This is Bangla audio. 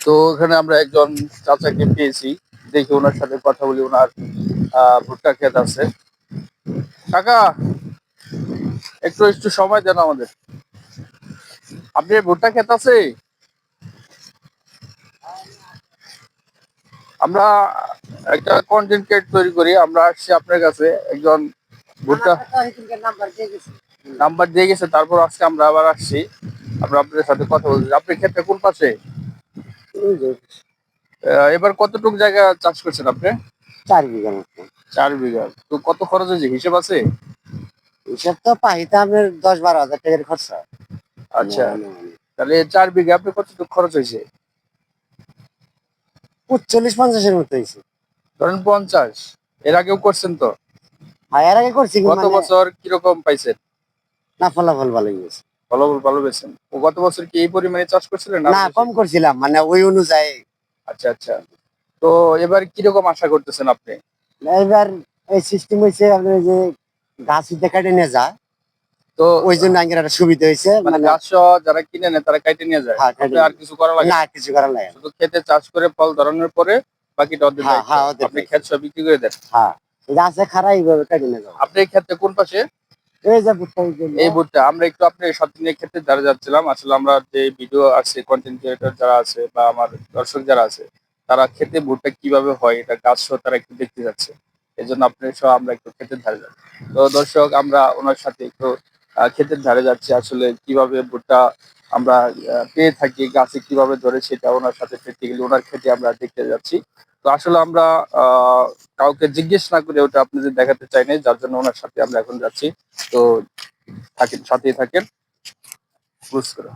তো এখানে আমরা একজন চাচাকে পেয়েছি। দেখি ওনার সাথে কথা বলি, ওনার ভুট্টা ক্ষেত আছে। কাকা, একটু একটু সময় দেন আমাদের। আপনি ভুট্টা ক্ষেত আছে? আমরা একটা কন্টেন্ট ক্রিয়েট তৈরি করি। আমরা আসছি আপনার কাছে, একজন ভুট্টা নাম্বার দিয়ে গেছে। তারপর আজকে আমরা আবার আসছি। আমরা আপনাদের সাথে কথা বলছি আপনার ক্ষেত্রে কোন পাশে? এবার কতটুকু জায়গা চাষ করছেন আপনি? চার বিঘা মতো। চার বিঘা। তো কত খরচ হয়েছে হিসেব আছে? হিসাব তো পাইতে আপনার দশ বারো হাজার টাকার খরচা। আচ্ছা তাহলে চার বিঘা আপনি কতটুকু খরচ হয়েছে? চল্লিশ পঞ্চাশের মতো হয়েছে। ধরেন পঞ্চাশ এর আগেও করছেন তো? আর এর আগে করছি গত মানে বছর কীরকম পাইছেন? না ফলাফল ভালো গেছে ফলাফল ভালো পেয়েছেন ও গত বছর কি এই পরিমাণে চাষ করছিলেন না কম করছিলাম মানে ওই অনুযায়ী। আচ্ছা আচ্ছা। তো এবার কীরকম আশা করতেছেন আপনি? এবার এই সিস্টেম হয়েছে আপনার যে গাছ ইতে কেটে নিয়ে যায় তো ওই জন্য আঙ্গের একটা সুবিধা হয়েছে মানে মানে গাছ যারা কিনে নেয় তারা কাইটে নিয়ে যায়? হ্যাঁ, আর কিছু করা লাগে? না? কিছু করার লাগে। শুধু খেতে চাষ করে ফল ধরানোর পরে বাকিটা ওদের হ্যাঁ। হ্যাঁ, আপনি। ক্ষেত সব বিক্রি করে দেন? হ্যাঁ গাছে খারাপ এইভাবে কেটে নিয়ে যাব। আপনি এই ক্ষেত্রে কোন পাশে? এই ভুট্টা আমরা একটু আপনার সাথে নিয়ে ক্ষেত্রে যারা যাচ্ছিলাম, আসলে আমরা যে ভিডিও আছে কন্টেন্ট ক্রিয়েটর যারা আছে বা আমার দর্শক যারা আছে, তারা খেতে ভুট্টা কীভাবে হয়, এটা গাছ সহ তারা একটু দেখতে যাচ্ছে। এই জন্য আপনার সহ আমরা একটু ক্ষেতের ধারে যাচ্ছি। তো দর্শক, আমরা ওনার সাথে একটু ক্ষেতের ধারে যাচ্ছি। আসলে কীভাবে ভুট্টা আমরা পেয়ে থাকি, গাছে কীভাবে ধরে সেটা ওনার সাথে প্র্যাকটিক্যালি ওনার ক্ষেতে আমরা দেখতে যাচ্ছি। আসলে আমরা কাউকে জিজ্ঞেস না করে ওটা আপনাদের দেখাতে চাই না যার জন্য ওনার সাথে আমরা এখন যাচ্ছি। তো থাকেন, সাথেই থাকেন। ক্লোজ করো